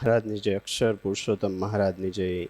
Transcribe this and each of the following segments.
મહારાજની જય, અક્ષર પુરુષોત્તમ મહારાજની જય,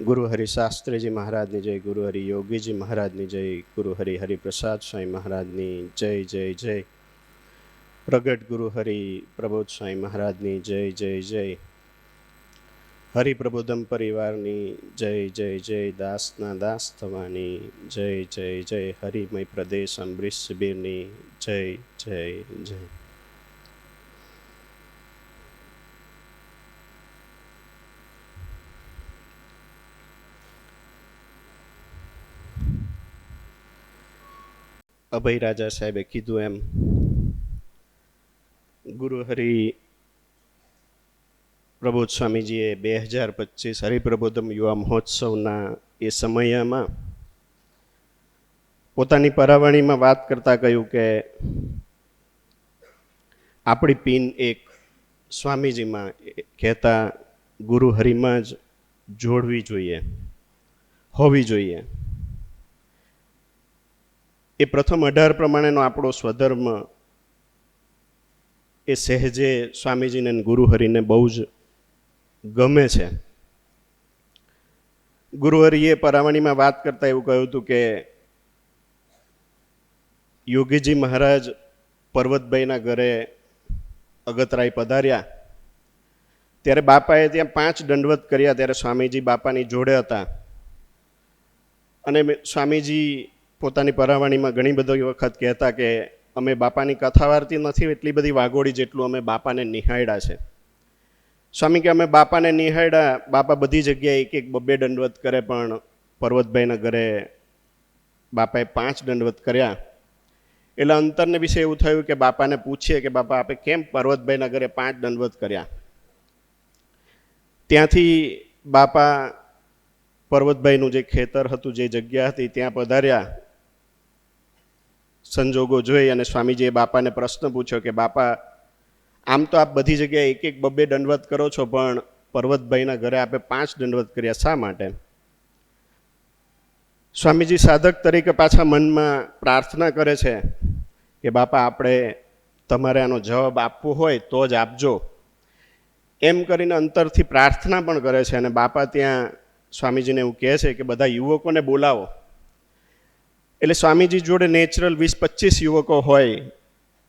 ગુરુ શાસ્ત્રીજી મહારાજની જય, ગુરુ હરિ યોગીજી મહારાજની જય, ગુરુ હરિ હરિપ્રસાદ સ્વામી મહારાજની જય જય જય. પ્રગટ ગુરુ હરિ પ્રબોધ સ્વામી મહારાજની જય જય જય. હરિપ્રબોધમ પરિવારની જય જય જય. દાસના દાસ થવાની જય જય જય. હરિમય પ્રદેશ અમરીશ શિબિરની જય જય જય. અભય રાજા સાહેબે કીધું એમ. ગુરુહરિ પ્રબોધ સ્વામીજીએ બે હજાર પચીસ હરિપ્રબોધમ યુવા મહોત્સવના એ સમયમાં પોતાની પરાવાણીમાં વાત કરતા કહ્યું કે આપણી પિન એક સ્વામીજીમાં કહેતા ગુરુ હરિમાં જ જોડવી જોઈએ, હોવી જોઈએ. એ પ્રથમ અઢાર પ્રમાણેનો આપણો સ્વધર્મ એ સહેજે સ્વામીજીને ગુરુહરિને ગુરુ હરિને બહુ જ ગમે છે. ગુરુ હરિએ પરાવણીમાં વાત કરતા એવું કહ્યું હતું કે યોગીજી મહારાજ પર્વતભાઈના ઘરે અગતરાય પધાર્યા. ત્યારે બાપાએ ત્યાં પાંચ દંડવત કર્યા, ત્યારે સ્વામીજી બાપાની જોડે હતા. અને સ્વામીજી પોતાની પરાવાણીમાં ઘણી બધી વખત કહેતા કે અમે બાપાની કથા વાર્તી નથી એટલી બધી વાગોળી જેટલું અમે બાપાને નિહાળ્યા છે. સ્વામી કે અમે બાપાને નિહાળ્યા બાપા બધી જગ્યાએ એક એક બબ્બે દંડવત કરે પણ પર્વતભાઈના ઘરે બાપાએ પાંચ દંડવત કર્યા. એટલે અંતરને વિશે એવું થયું કે બાપાને પૂછીએ કે બાપા આપે કેમ પર્વતભાઈના ઘરે પાંચ દંડવત કર્યા? ત્યાંથી બાપા પર્વતભાઈનું જે ખેતર હતું, જે જગ્યા હતી, ત્યાં પધાર્યા. સંજોગો જોઈ અને સ્વામીજીએ બાપાને પ્રશ્ન પૂછ્યો કે, બાપા, આમ તો આપ બધી જગ્યાએ એક એક બબ્બે દંડવત કરો છો, પણ પર્વતભાઈના ઘરે આપે પાંચ દંડવત કર્યા શા માટે? સ્વામીજી સાધક તરીકે પાછા મનમાં પ્રાર્થના કરે છે કે, બાપા, આપણે તમારે આનો જવાબ આપવો હોય તો જ આપજો. એમ કરીને અંતરથી પ્રાર્થના પણ કરે છે અને બાપા ત્યાં સ્વામીજીને એવું કહે છે કે, બધા યુવકોને બોલાવો. એટલે સ્વામીજી જોડે નેચરલ વીસ પચીસ યુવકો હોય,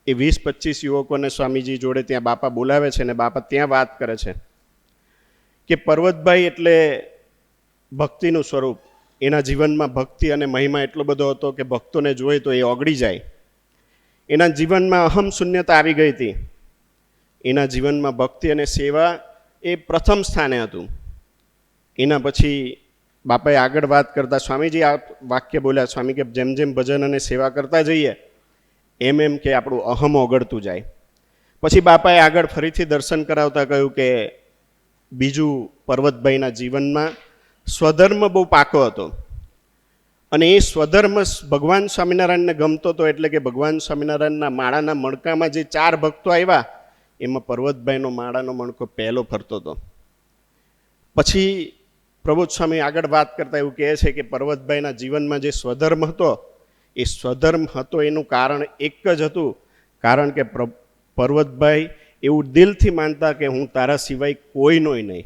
એ વીસ પચીસ યુવકોને સ્વામીજી જોડે ત્યાં બાપા બોલાવે છે અને બાપા ત્યાં વાત કરે છે કે પર્વતભાઈ એટલે ભક્તિનું સ્વરૂપ. એના જીવનમાં ભક્તિ અને મહિમા એટલો બધો હતો કે ભક્તોને જોઈએ તો એ ઓગળી જાય. એના જીવનમાં અહમ શૂન્યતા આવી ગઈ હતી. એના જીવનમાં ભક્તિ અને સેવા એ પ્રથમ સ્થાને હતું. એના પછી બાપાએ આગળ વાત કરતા સ્વામીજી આ વાક્ય બોલ્યા, સ્વામી કે જેમ જેમ ભજન અને સેવા કરતા જઈએ, એમ એમ કે આપણું અહમ ઓગળતું જાય. પછી બાપાએ આગળ ફરીથી દર્શન કરાવતા કહ્યું કે, બીજું પર્વતભાઈના જીવનમાં સ્વધર્મ બહુ પાકો હતો અને એ સ્વધર્મ ભગવાન સ્વામિનારાયણને ગમતો હતો એટલે કે ભગવાન સ્વામિનારાયણના માળાના મણકામાં જે ચાર ભક્તો આવ્યા, એમાં પર્વતભાઈનો માળાનો મણકો પહેલો ફરતો હતો. પછી પ્રબોધ સ્વામી આગળ વાત કરતા એવું કહે છે કે પર્વતભાઈના જીવનમાં જે સ્વધર્મ હતો, એ સ્વધર્મ હતો એનું કારણ એક જ હતું. કારણ કે પ્ર- પર્વતભાઈ એવું દિલથી માનતા કે હું તારા સિવાય કોઈનોય નહીં.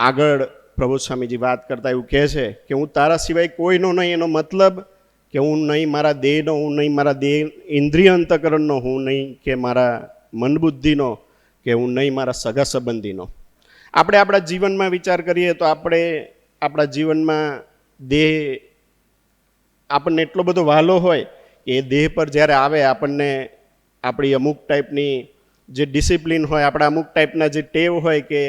આગળ પ્રભુ સ્વામીજી વાત કરતા એવું કહે છે કે હું તારા સિવાય કોઈનો નહીં, એનો મતલબ કે હું નહીં મારા દેહનો, હું નહીં મારા દેહ ઇન્દ્રિય અંતકરણનો, હું નહીં કે મારા મનબુદ્ધિનો, કે હું નહીં મારા સગા સંબંધીનો આપણે આપણા જીવનમાં વિચાર કરીએ તો આપણે આપણા જીવનમાં દેહ આપણને એટલો બધો વહાલો હોય કે એ દેહ પર જ્યારે આવે આપણને આપણી અમુક ટાઈપની જે ડિસિપ્લિન હોય, આપણા અમુક ટાઈપના જે ટેવ હોય કે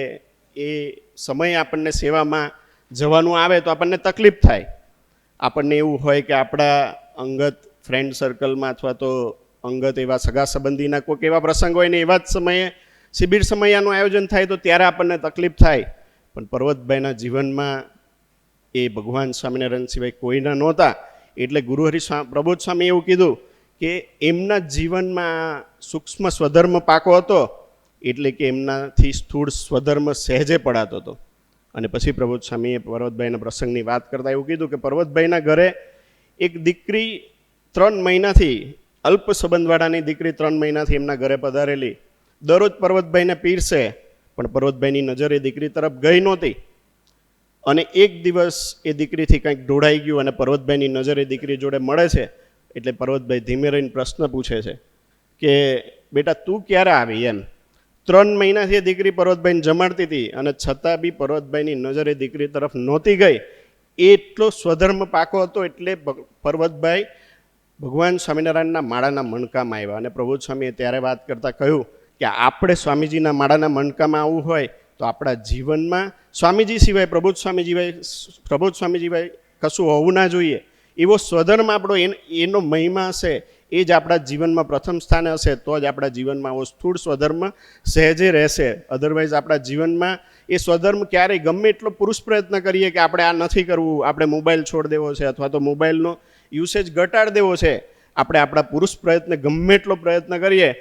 એ સમય આપણને સેવામાં જવાનું આવે તો આપણને તકલીફ થાય. આપણને એવું હોય કે આપણા અંગત ફ્રેન્ડ સર્કલમાં અથવા તો અંગત એવા સગા સંબંધીના કોઈક એવા પ્રસંગ હોય ને એવા જ સમયે શિબિર સમયાનું આયોજન થાય તો ત્યારે આપણને તકલીફ થાય. પણ પર્વતભાઈના જીવનમાં એ ભગવાન સ્વામિનારાયણ સિવાય કોઈના નહોતા. એટલે ગુરુહરિ પ્રબોધ સ્વામી એવું કીધું કે એમના જીવનમાં સૂક્ષ્મ સ્વધર્મ પાકો હતો, એટલે કે એમનાથી સ્થૂળ સ્વધર્મ સહેજે પડાતો હતો. અને પછી પ્રબોધ સ્વામીએ પર્વતભાઈના પ્રસંગની વાત કરતાં એવું કીધું કે પર્વતભાઈના ઘરે એક દીકરી ત્રણ મહિનાથી, અલ્પ સંબંધવાળાની દીકરી ત્રણ મહિનાથી એમના ઘરે પધારેલી. દરરોજ પર્વતભાઈને પીરસે, પણ પર્વતભાઈની નજર એ દીકરી તરફ ગઈ નહોતી. અને એક દિવસ એ દીકરીથી કંઈક ઢોળાઈ ગયું અને પર્વતભાઈની નજર એ દીકરી જોડે મળે છે, એટલે પર્વતભાઈ ધીમે રહીને પ્રશ્ન પૂછે છે કે, બેટા, તું ક્યારે આવી? એમ. ત્રણ મહિનાથી એ દીકરી પર્વતભાઈને જમાડતી હતી અને છતાં બી પર્વતભાઈની નજર એ દીકરી તરફ નહોતી ગઈ. એટલો સ્વધર્મ પાકો હતો એટલે પર્વતભાઈ ભગવાન સ્વામિનારાયણના માળાના મણકામાં આવ્યા અને પ્રભુ સ્વામીએ ત્યારે વાત કરતાં કહ્યું કે આપણે સ્વામીજીના માળાના મણકામાં આવવું હોય તો આપણા જીવનમાં સ્વામીજી સિવાય પ્રબોધ સ્વામી સિવાય પ્રબોધ સ્વામી સિવાય કશું હોવું ના જોઈએ. એવો સ્વધર્મ આપણો એન- મહિમા હશે, એ જ આપણા જીવનમાં પ્રથમ સ્થાને હશે, તો જ આપણા જીવનમાં આવો સ્થૂળ સ્વધર્મ સહેજે રહેશે. અધરવાઇઝ આપણા જીવનમાં એ સ્વધર્મ ક્યારેય ગમે એટલો પુરુષ પ્રયત્ન કરીએ કે આપણે આ નથી કરવું, આપણે મોબાઈલ છોડ દેવો છે અથવા તો મોબાઈલનો યુસેજ ઘટાડી દેવો છે, આપણે આપણા પુરુષ પ્રયત્ન ગમે એટલો પ્રયત્ન કરીએ,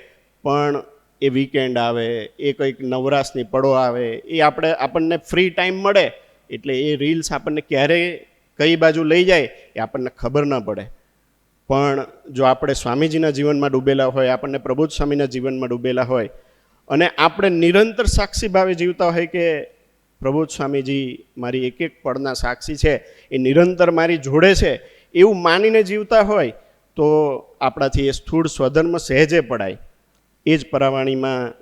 પણ એ વીકેન્ડ આવે, એ કંઈક નવરાશની પળો આવે, એ આપણે, આપણને ફ્રી ટાઈમ મળે, એટલે એ રીલ્સ આપણને ક્યારે કઈ બાજુ લઈ જાય એ આપણને ખબર ન પડે. પણ જો આપણે સ્વામીજીના જીવનમાં ડૂબેલા હોય, આપણને પ્રબોધ સ્વામીના જીવનમાં ડૂબેલા હોય, અને આપણે નિરંતર સાક્ષી ભાવે જીવતા હોય કે પ્રબોધ સ્વામીજી મારી એક એક પળના સાક્ષી છે, એ નિરંતર મારી જોડે છે, એવું માનીને જીવતા હોય, તો આપણાથી એ સ્થૂળ સ્વધર્મ સહેજે પડાય. એ જ પરાવાણીમાં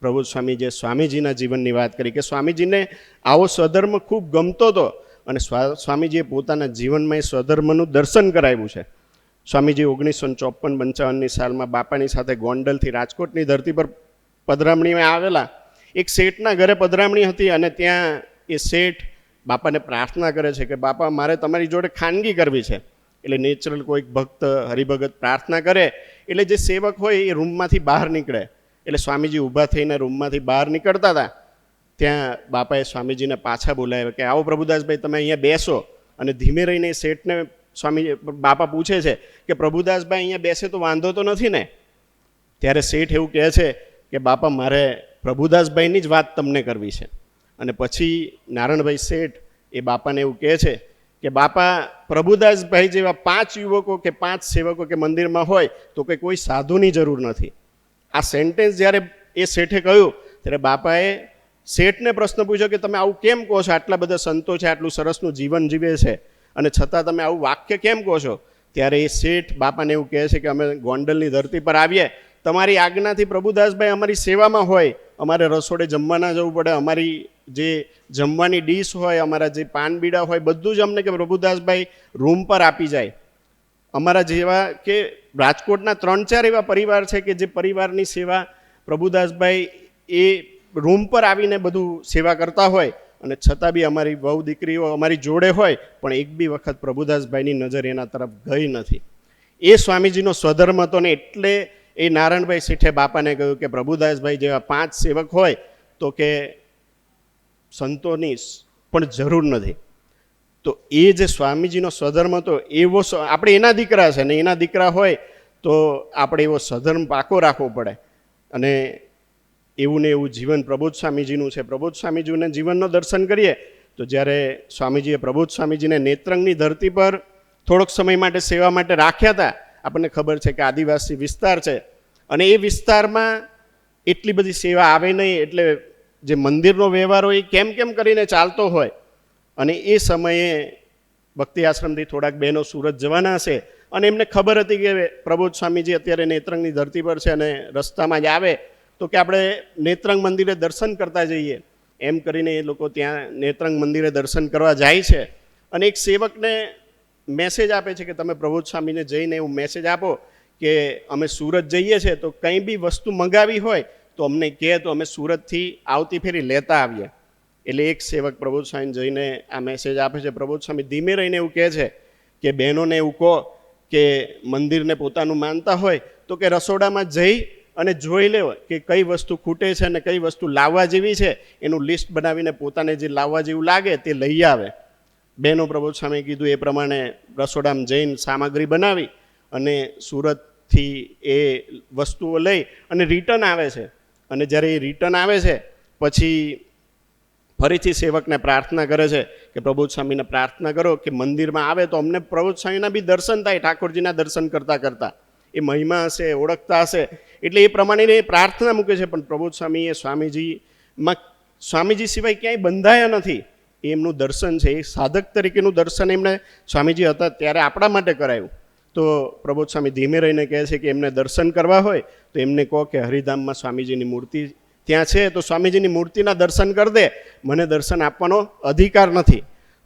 પ્રભુ સ્વામી જે સ્વામીજીના જીવનની વાત કરી કે સ્વામીજીને આવો સ્વધર્મ ખૂબ ગમતો હતો અને સ્વા- સ્વામીજીએ પોતાના જીવનમાં એ સ્વધર્મનું દર્શન કરાવ્યું છે. સ્વામીજી ઓગણીસો ચોપન પંચાવનની સાલમાં બાપાની સાથે ગોંડલથી રાજકોટની ધરતી પર પધરામણીમાં આવેલા. એક શેઠના ઘરે પધરામણી હતી અને ત્યાં એ શેઠ બાપાને પ્રાર્થના કરે છે કે બાપા, મારે તમારી જોડે ખાનગી કરવી છે. એટલે નેચરલ કોઈક ભક્ત હરિભગત પ્રાર્થના કરે, એટલે જે સેવક હોય એ રૂમમાંથી બહાર નીકળે. એટલે સ્વામીજી ઊભા થઈને રૂમમાંથી બહાર નીકળતા હતા. ત્યાં બાપાએ સ્વામીજીને પાછા બોલાવ્યા કે, આવો પ્રભુદાસભાઈ, તમે અહીંયા બેસો. અને ધીમે રહીને શેઠને સ્વામી બાપા પૂછે છે કે, પ્રભુદાસભાઈ અહીંયા બેસે તો વાંધો તો નથી ને? ત્યારે શેઠ એવું કહે છે કે, બાપા, મારે પ્રભુદાસભાઈની જ વાત તમને કરવી છે. અને પછી નારણભાઈ શેઠ એ બાપાને એવું કહે છે કે બાપા પ્રભુદાસભાઈ જેવા પાંચ યુવકો કે પાંચ સેવકો કે મંદિરમાં હોય તો કે કોઈ સાધુની જરૂર નથી. આ સેન્ટેન્સ જ્યારે એ શેઠે કહ્યું, ત્યારે બાપાએ શેઠને પ્રશ્ન પૂછ્યો કે તમે આવું કેમ કહો છો? આટલા બધા સંતો છે, આટલું સરસનું જીવન જીવે છે અને છતાં તમે આવું વાક્ય કેમ કહો છો? ત્યારે એ શેઠ બાપાને એવું કહે છે કે અમે ગોંડલની ધરતી પર આવીએ. તમારી આજ્ઞાથી પ્રભુદાસભાઈ અમારી સેવામાં હોય. અમારે રસોડે જમવા ના જવું પડે, અમારી જે જમવાની ડીશ હોય, અમારા જે પાનબીડા હોય, બધું જ અમને કે પ્રભુદાસભાઈ રૂમ પર આપી જાય. અમારા જેવા કે રાજકોટના ત્રણ ચાર એવા પરિવાર છે કે જે પરિવારની સેવા પ્રભુદાસભાઈ એ રૂમ પર આવીને બધું સેવા કરતા હોય અને છતાં બી અમારી વહુ દીકરીઓ અમારી જોડે હોય, પણ એક બી વખત પ્રભુદાસભાઈની નજર એના તરફ ગઈ નથી. એ સ્વામીજીનો સ્વધર્મ હતો ને એટલે એ નારાયણભાઈ શેઠે બાપાને કહ્યું કે પ્રભુદાસભાઈ જેવા પાંચ સેવક હોય, તો કે સંતોની પણ જરૂર નથી. તો એ જે સ્વામીજીનો સ્વધર્મ હતો, એવો આપણે એના દીકરા છે ને એના દીકરા હોય તો આપણે એવો સ્વધર્મ પાકો રાખવો પડે. અને એવું ને એવું જીવન પ્રબોધ સ્વામીજીનું છે. પ્રબોધ સ્વામીજીને જીવનનો દર્શન કરીએ, તો જ્યારે સ્વામીજીએ પ્રબોધ સ્વામીજીને નેત્રંગની ધરતી પર થોડોક સમય માટે સેવા માટે રાખ્યા હતા, આપણને ખબર છે કે આદિવાસી વિસ્તાર છે. અને એ વિસ્તારમાં એટલી બધી સેવા આવે નહીં, એટલે જે મંદિરનો વ્યવહાર હોય એ કેમ કેમ કરીને ચાલતો હોય અને એ સમયે ભક્તિ આશ્રમથી થોડાક બહેનો સુરત જવાના હશે અને એમને ખબર હતી કે પ્રબોધ સ્વામીજી અત્યારે નેત્રંગની ધરતી પર છે અને રસ્તામાં જ આવે, તો કે આપણે નેત્રંગ મંદિરે દર્શન કરતા જઈએ. એમ કરીને એ લોકો ત્યાં નેત્રંગ મંદિરે દર્શન કરવા જાય છે. અને એક સેવકને મેસેજ આપે છે કે તમે પ્રબોધ સ્વામીને જઈને એવું મેસેજ આપો કે અમે સુરત જઈએ છીએ તો કંઈ બી વસ્તુ મંગાવી હોય તો અમને કહે તો અમે સુરતથી આવતી ફેરી લેતા આવીએ. એટલે એક સેવક પ્રબોધ સ્વામી જઈને આ મેસેજ આપે છે પ્રબોધ સ્વામી ધીમે રહીને એવું કહે છે કે બહેનોને એવું કહો કે મંદિરને પોતાનું માનતા હોય તો કે રસોડામાં જઈ અને જોઈ લેવો કે કઈ વસ્તુ ખૂટે છે અને કઈ વસ્તુ લાવવા જેવી છે. એનું લિસ્ટ બનાવીને પોતાને જે લાવવા જેવું લાગે તે લઈ આવે. બહેનો પ્રબોધ સ્વામીએ કીધું, એ પ્રમાણે રસોડામાં જઈને સામગ્રી બનાવી અને સુરતથી એ વસ્તુઓ લઈ અને રિટર્ન આવે છે. અને જ્યારે એ રિટર્ન આવે છે, પછી ફરીથી સેવકને પ્રાર્થના કરે છે કે પ્રબોધ સ્વામીને પ્રાર્થના કરો કે મંદિરમાં આવે તો અમને પ્રબોધ સ્વામીના બી દર્શન થાય, ઠાકોરજીના દર્શન કરતાં કરતાં. એ મહિમા હશે, ઓળખતા હશે. એટલે એ પ્રમાણેની પ્રાર્થના મૂકે છે, પણ પ્રબોધ સ્વામી એ સ્વામીજીમાં, સ્વામીજી સિવાય ક્યાંય બંધાયા નથી. એમનું દર્શન છે, એ સાધક તરીકેનું દર્શન એમણે સ્વામીજી હતા ત્યારે આપણા માટે કરાયું. તો પ્રબોધ સ્વામી ધીમે રહીને કહે છે કે એમને દર્શન કરવા હોય તો એમને કહો કે હરિધામમાં સ્વામીજીની મૂર્તિ ત્યાં છે, તો સ્વામીજીની મૂર્તિના દર્શન કરી દે. મને દર્શન આપવાનો અધિકાર નથી.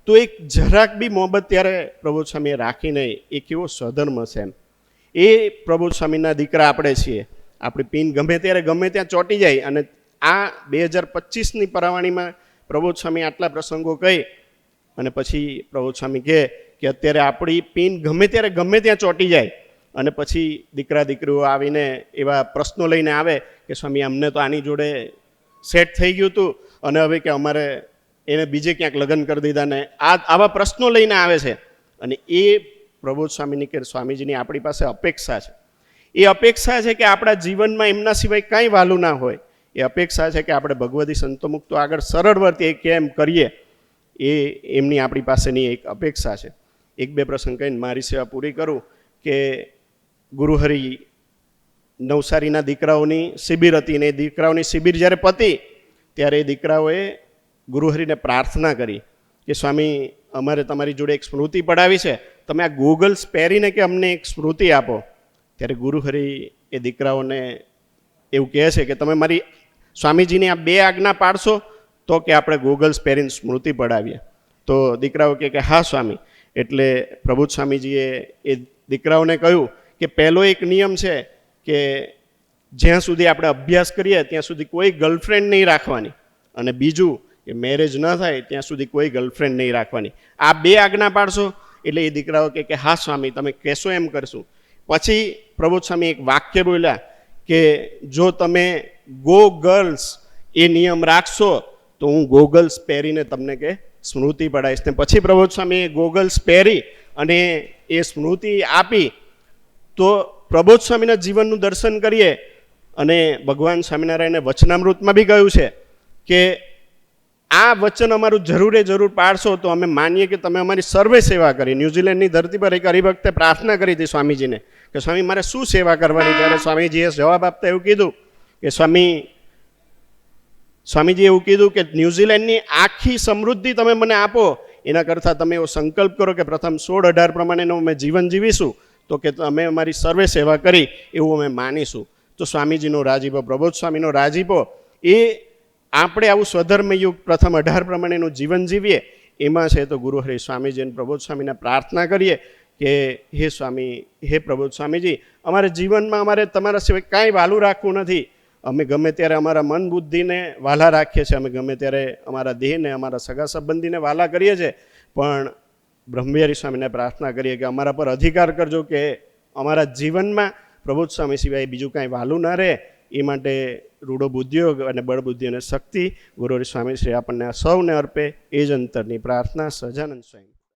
તો એક જરાક બી મોહબત ત્યારે પ્રબોધ સ્વામીએ રાખી નહીં એ કેવો સ્વધર્મ છે એમ. એ પ્રબોધ સ્વામીના દીકરા આપણે છીએ. આપણી પિન ગમે ત્યારે ગમે ત્યાં ચોંટી જાય અને આ બે હજાર પચીસની પરવાણીમાં પ્રબોધ સ્વામી આટલા પ્રસંગો કહી અને પછી પ્રબોધ સ્વામી કહે કે અત્યારે આપણી પિન ગમે ત્યારે ગમે ત્યાં ચોંટી જાય અને પછી દીકરા દીકરીઓ આવીને એવા પ્રશ્નો લઈને આવે કે સ્વામી, અમને તો આની જોડે સેટ થઈ ગયું હતું અને હવે કે અમારે એને બીજે ક્યાંક લગ્ન કરી દીધા ને આ આવા પ્રશ્નો લઈને આવે છે. અને એ પ્રબોધ સ્વામીની કે સ્વામીજીની આપણી પાસે અપેક્ષા છે. એ અપેક્ષા છે કે આપણા જીવનમાં એમના સિવાય કાંઈ વાલું ના હોય. એ અપેક્ષા છે કે આપણે ભગવતી સંતો મુક્તો આગળ સરળ વર્તે કેમ કરીએ એ એમની આપણી પાસેની એક અપેક્ષા છે. એક બે પ્રસંગ કહીને મારી સેવા પૂરી કરું કે ગુરુહરિ નવસારીના દીકરાઓની શિબિર હતી ને એ દીકરાઓની શિબિર જ્યારે પતી, ત્યારે એ દીકરાઓએ ગુરુહરિને પ્રાર્થના કરી કે, સ્વામી, અમારે તમારી જોડે એક સ્મૃતિ પડાવી છે. તમે આ ગૂગલ્સ પહેરીને કે અમને એક સ્મૃતિ આપો? ત્યારે ગુરુહરિ એ દીકરાઓને એવું કહે છે કે, તમે મારી સ્વામીજીની આ બે આજ્ઞા પાડશો તો કે આપણે ગૂગલ્સ પહેરીને સ્મૃતિ પડાવીએ. તો દીકરાઓ કહે કે, હા, સ્વામી. એટલે પ્રભુ સ્વામીજીએ એ દીકરાઓને કહ્યું કે પહેલો એક નિયમ છે કે જ્યાં સુધી આપણે અભ્યાસ કરીએ ત્યાં સુધી કોઈ ગર્લફ્રેન્ડ નહીં રાખવાની. અને બીજું કે મેરેજ ન થાય ત્યાં સુધી કોઈ ગર્લફ્રેન્ડ નહીં રાખવાની. આ બે આજ્ઞા પાડશો એટલે એ દીકરાઓ કહે કે હા સ્વામી, તમે કહેશો એમ કરશું. પછી પ્રભુત સ્વામી એક વાક્ય બોલ્યા કે જો તમે ગો ગર્લ્સ એ નિયમ રાખશો તો હું ગોગલ્સ પહેરીને તમને કે સ્મૃતિ પડાવીશ ને પછી પ્રબોધ સ્વામીએ ગોગલ્સ પહેરી અને એ સ્મૃતિ આપી. તો પ્રબોધ સ્વામીના જીવનનું દર્શન કરીએ અને ભગવાન સ્વામિનારાયણે વચનામૃતમાં બી કહ્યું છે કે આ વચન અમારું જરૂરે જરૂર પાડશો તો અમે માનીએ કે તમે અમારી સર્વે સેવા કરી. ન્યૂઝીલેન્ડની ધરતી પર એક હરિભક્તે પ્રાર્થના કરી હતી સ્વામીજીને કે સ્વામી મારે શું સેવા કરવાની? ત્યારે સ્વામીજીએ જવાબ આપતા એવું કીધું કે સ્વામી સ્વામીજીએ એવું કીધું કે ન્યૂઝીલેન્ડની આખી સમૃદ્ધિ તમે મને આપો, એના કરતાં તમે એવો સંકલ્પ કરો કે પ્રથમ સોળ અઢાર પ્રમાણેનું અમે જીવન જીવીશું, તો કે અમે અમારી સર્વે સેવા કરી એવું અમે માનીશું. તો સ્વામીજીનો રાજીપો, પ્રબોધ સ્વામીનો રાજીપો, એ આપણે આવું સ્વધર્મ યુગ પ્રથમ અઢાર પ્રમાણેનું જીવન જીવીએ, એમાં છે તો ગુરુ હરિ સ્વામીજી અને પ્રબોધ સ્વામીને પ્રાર્થના કરીએ કે હે સ્વામી, હે પ્રબોધ સ્વામીજી, અમારા જીવનમાં અમારે તમારા સિવાય કાંઈ વાલું રાખવું નથી અમે ગમે ત્યારે અમારા મન બુદ્ધિને વાલા રાખીએ છીએ, અમે ગમે ત્યારે અમારા દેહને, અમારા સગા સંબંધીને વાલા કરીએ છીએ, પણ બ્રહ્મવિહારી સ્વામીને પ્રાર્થના કરીએ કે અમારા પર અધિકાર કરજો કે અમારા જીવનમાં પ્રભુ સ્વામી સિવાય બીજું કાંઈ વાલું ન રહે. એ માટે રૂડો બુદ્ધિયોગ અને બળબુદ્ધિ અને શક્તિ ગુરુ સ્વામી શ્રી આપણને સૌને અર્પે. એ જ અંતરની પ્રાર્થના સજાનંદ સ્વામી.